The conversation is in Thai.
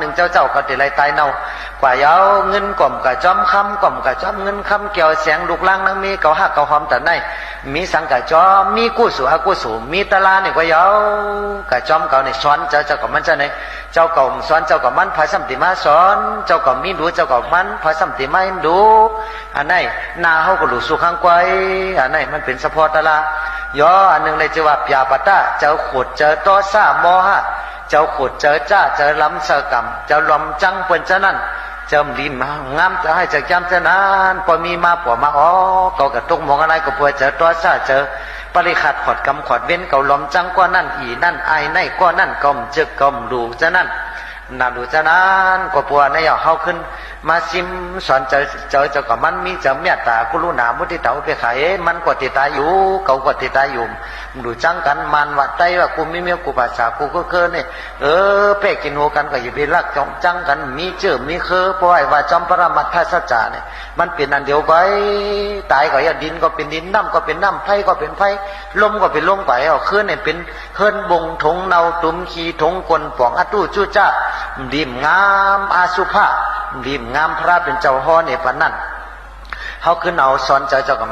หนึ่งเจ้าเจ้าก็ติไรตายเนากว่าเยาเงินกล่อมกะจอมคำกล่อมกะจอมเงินคำเกี่ยวเสียงลูกล่างนังมีเกาหักเกาหอมแต่ในมีสังกะจอมมีกู้สู่อากู้สู่มีตะลาเนี่ยกว่าเยากะจอมเก่าเนี่ยสอนเจ้าเจ้ากับมันเจ้าไหนเจ้าเก่าสอนเจ้ากับมันพายสัมติมาสอน เจ้าก็มีดูเจ้าก็มันพายสัมติมาดูอันไหนนาเฮาก็หลุสู่ข้างไกวอันไหนมันเป็นสะพอตะลายออันหนึ่งเลยจะว่าปยาปะตะเจ้าขุดเจอตอซ่าโมหะ เจ้าขุดเจอจ้าเจอล้ำเจอกรรมเจ้าลอมจังเปิ้นเจ้านั่นเจ้าลีมางามจะให้เจ้าจำเจ้านั้นพอมีมาปอมาอ๋อเกากระตุกมองอะไรก็ปวดเจอตัวซาเจอปริขัดขอดกำขอดเว้นเก่าลอมจังกว่านั่นอีนั่นไอในกว่านั่นกอมจึกกอมดูเจ้านั่น นาดูเจ้านั้นก็ปวในเอาเฮาขึ้น มาซิมสอนเจอเจอเจ้ากับมันมีเจ้าเมตตากุลุนามุติตาอุเบกขาเอ๊ะมันกว่าติดตาอยู่เกากว่าติดตาอยู่ดูจังกันมันว่าใจว่ากูไม่มีกูภาษากูก็เกินเนี่ยเออเป้กินหัวกันก็อย่าไปรักจองจังกันมีเจอมีเคอเพราะไอ้ว่าจอมปรมัตถสัจจาเนี่ยมันเป็นอันเดียวกันตายก็อย่าดินก็เป็นดินน้ำก็เป็นน้ำไฟก็เป็นไฟลมก็เป็นลมไปเอาเคลื่อนเนี่ยเป็นเคลื่อนบงถงเนาตุ้มขีถงกลป่องอัตุจุจ้า ดีมงามอาสุภาดีมงามพระเป็นเจ้าฮ้อในี่ยปานนั่นเขาขึ้นเอาสอนใจเจ้ากับ